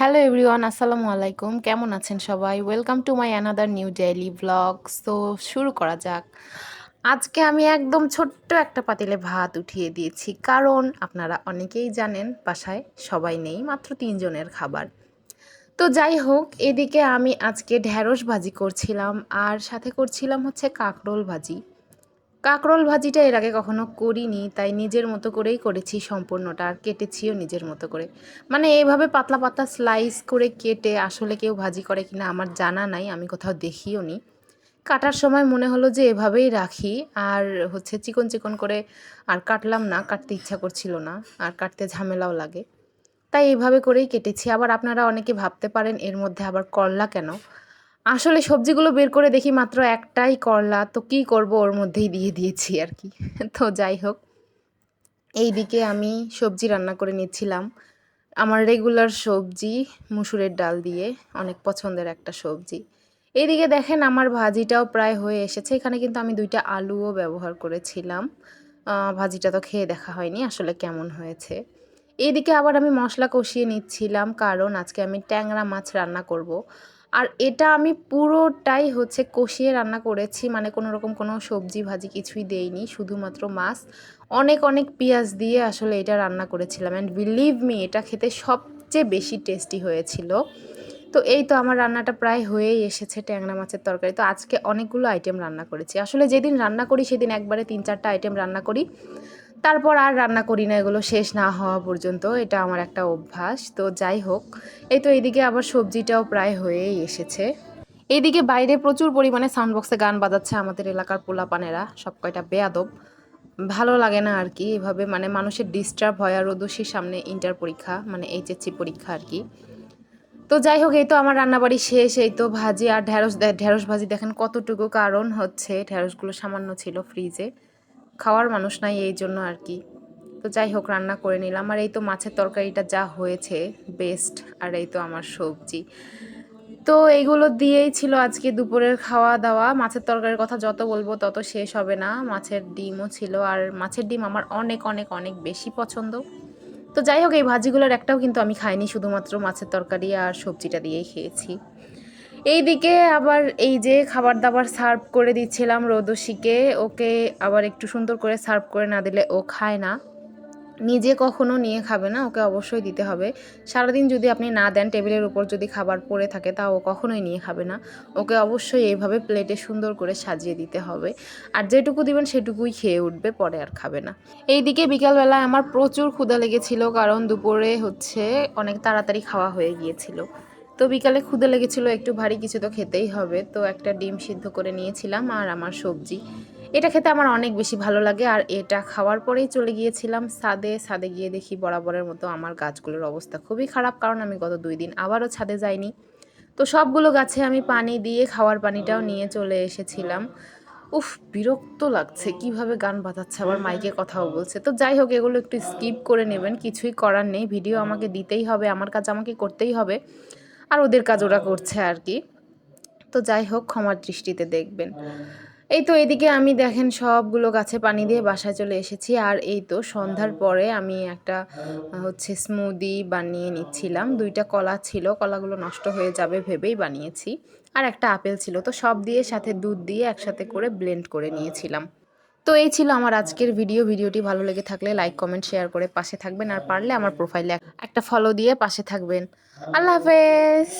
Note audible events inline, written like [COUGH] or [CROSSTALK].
Hello everyone আসসালামু আলাইকুম কেমন আছেন সবাই? Welcome to my another new daily blog তো শুরু করা যাক। আজকে আমি একদম ছোট্ট একটা পাতিলে ভাত উঠিয়ে দিয়েছি। কারণ আপনারা অনেকেই জানেন, বাসায় সবাই নেই, মাত্র তিনজনের খাবার। তো যাই হোক, এদিকে আমি আজকে ঢ্যাঁড়স ভাজি করছিলাম। আর সাথে করছিলাম হচ্ছে কাঁকরোল ভাজি। কাঁকরোল ভাজিটা এর আগে কখনো করিনি, তাই নিজের মতো করেই করেছি সম্পূর্ণটা, আর কেটেছিও নিজের মতো করে। মানে এইভাবে পাতলা পাতলা স্লাইস করে কেটে আসলে কেউ ভাজি করে কিনা আমার জানা নাই, আমি কোথাও দেখিও নি। কাটার সময় মনে হলো যে এভাবেই রাখি, আর হচ্ছে চিকন চিকন করে আর কাটলাম না, কাটতে ইচ্ছা করছিল না, আর কাটতে ঝামেলাও লাগে। তাই এইভাবে করেই কেটেছি। আবার আপনারা অনেকে ভাবতে পারেন এর মধ্যে আবার করলা কেন? আসলে সবজিগুলো বের করে দেখি মাত্র একটাই করলা, তো কি করব ওর মধ্যেই দিয়ে দিয়েছি আর কি। [LAUGHS] তো যাই হোক এই দিকে আমি সবজি রান্না করে নিচ্ছিলাম। আমার রেগুলার সবজি মুসুরের ডাল দিয়ে, অনেক পছন্দের একটা সবজি। এইদিকে দেখেন আমার ভাজিটাও প্রায় হয়ে এসেছে, এখানে কিন্তু আমি দুইটা আলুও ব্যবহার করেছিলাম। ভাজিটা তো খেয়ে দেখা হয়নি, আসলে কেমন হয়েছে। এইদিকে আবার আমি মশলা কষিয়ে নিচ্ছিলাম, কারণ আজকে আমি ট্যাংরা মাছ রান্না করব। আর এটা আমি পুরোটাই হচ্ছে কষিয়ে রান্না করেছি মানে কোনো রকম কোনো সবজি ভাজি কিছুই দেইনি, শুধুমাত্র মাছ। অনেক অনেক পেঁয়াজ দিয়ে আসলে এটা রান্না করেছিলাম। অ্যান্ড বিলিভ মি এটা খেতে সবচেয়ে বেশি টেস্টি হয়েছিল। তো এই তো আমার রান্নাটা প্রায় হয়েই এসেছে ট্যাংরা মাছের তরকারি। তো আজকে অনেকগুলো আইটেম রান্না করেছি। আসলে যেদিন রান্না করি, সেদিন একবারে তিন চারটা আইটেম রান্না করি। তারপর আর রান্না করি না, এগুলো শেষ না হওয়া পর্যন্ত। এটা আমার একটা অভ্যাস। তো যাই হোক, এই তো এইদিকে আবার সবজিটাও প্রায় হয়েই এসেছে। এইদিকে বাইরে প্রচুর পরিমাণে সাউন্ড বক্সে গান বাজাচ্ছে আমাদের এলাকার পোলাপানেরা, সব কয়টা বেয়াদব। ভালো লাগে না আর কি এভাবে মানে মানুষের ডিস্টার্ব হয় আর ওদোষীর সামনে ইন্টার পরীক্ষা মানে এইচএসসি পরীক্ষা আর কি। তো যাই হোক, এই তো আমার রান্নাবাড়ি শেষ, এই তো ভাজি আর ঢ্যাঁড়স ঢ্যাঁড়স ভাজি দেখেন কতটুকু কারণ হচ্ছে। ঢ্যাঁড়সগুলো সামান্য ছিল ফ্রিজে খাওয়ার মানুষ নাই এই জন্য আর কি। তো যাই হোক, রান্না করে নিলাম। আর এই তো মাছের তরকারিটা যা হয়েছে বেস্ট আর এই তো আমার সবজি। তো এইগুলো দিয়েই ছিল আজকে দুপুরের খাওয়া দাওয়া মাছের তরকারির কথা যত বলব তত শেষ হবে না। মাছের ডিমও ছিল, আর মাছের ডিম আমার অনেক অনেক অনেক বেশি পছন্দ। তো যাই হোক, এই ভাজিগুলোর একটাও কিন্তু আমি খাইনি, শুধুমাত্র মাছের তরকারি আর সবজিটা দিয়েই খেয়েছি। এই দিকে আবার এই যে খাবার দাবার সার্ভ করে দিচ্ছিলাম রোদসিকে ওকে আবার একটু সুন্দর করে সার্ভ করে না দিলে ও খায় না। নিজে কখনো নিয়ে খাবে না, ওকে অবশ্যই দিতে হবে। সারাদিন যদি আপনি না দেন, টেবিলের উপর যদি খাবার পড়ে থাকে, তা ও কখনোই নিয়ে খাবে না। ওকে অবশ্যই এইভাবে প্লেটে সুন্দর করে সাজিয়ে দিতে হবে। আর যেটুকু দিবেন, সেটুকুই খেয়ে উঠবে, পরে আর খাবে না। এইদিকে বিকালবেলায় আমার প্রচুর ক্ষুধা লেগেছিল, কারণ দুপুরে হচ্ছে অনেক তাড়াতাড়ি খাওয়া হয়ে গিয়েছিল। তো বিকালে ক্ষুদে লেগেছিল, একটু ভারী কিছু তো খেতেই হবে। তো একটা ডিম সিদ্ধ করে নিয়েছিলাম আর আমার সবজি। এটা খেতে আমার অনেক বেশি ভালো লাগে আর এটা খাওয়ার পরেই চলে গিয়েছিলাম ছাদে ছাদে গিয়ে দেখি বরাবরের মতো আমার গাছগুলোর অবস্থা খুবই খারাপ, কারণ আমি গত দুই দিন আবারও ছাদে যাইনি। তো সবগুলো গাছে আমি পানি দিয়ে খাওয়ার পানিটাও নিয়ে চলে এসেছিলাম। উফ, বিরক্ত লাগছে, কীভাবে গান বাজাচ্ছে আবার মাইকে কথাও বলছে। তো যাই হোক, এগুলো একটু স্কিপ করে নেবেন, কিছুই করার নেই। ভিডিও আমাকে দিতেই হবে, আমার কাজ আমাকে করতেই হবে। আর ওদের কাজ ওরা করছে আর কি। তো যাই হোক, ক্ষমার দৃষ্টিতে দেখবেন। এই তো এদিকে আমি দেখেন সবগুলো গাছে পানি দিয়ে বাসায় চলে এসেছি। আর এই তো সন্ধ্যার পরে আমি একটা, হচ্ছে স্মুদি বানিয়ে নিচ্ছিলাম। দুইটা কলা ছিল, কলাগুলো নষ্ট হয়ে যাবে ভেবেই বানিয়েছি। আর একটা আপেল ছিল। তো সব দিয়ে সাথে দুধ দিয়ে একসাথে করে ব্লেন্ড করে নিয়েছিলাম। তো এই ছিল আমার আজকের ভিডিও ভিডিওটি ভালো লেগে থাকলে লাইক কমেন্ট শেয়ার করে পাশে থাকবেন। আর পারলে আমার প্রোফাইলে একটা ফলো দিয়ে পাশে থাকবেন। আল্লাহ হাফেজ!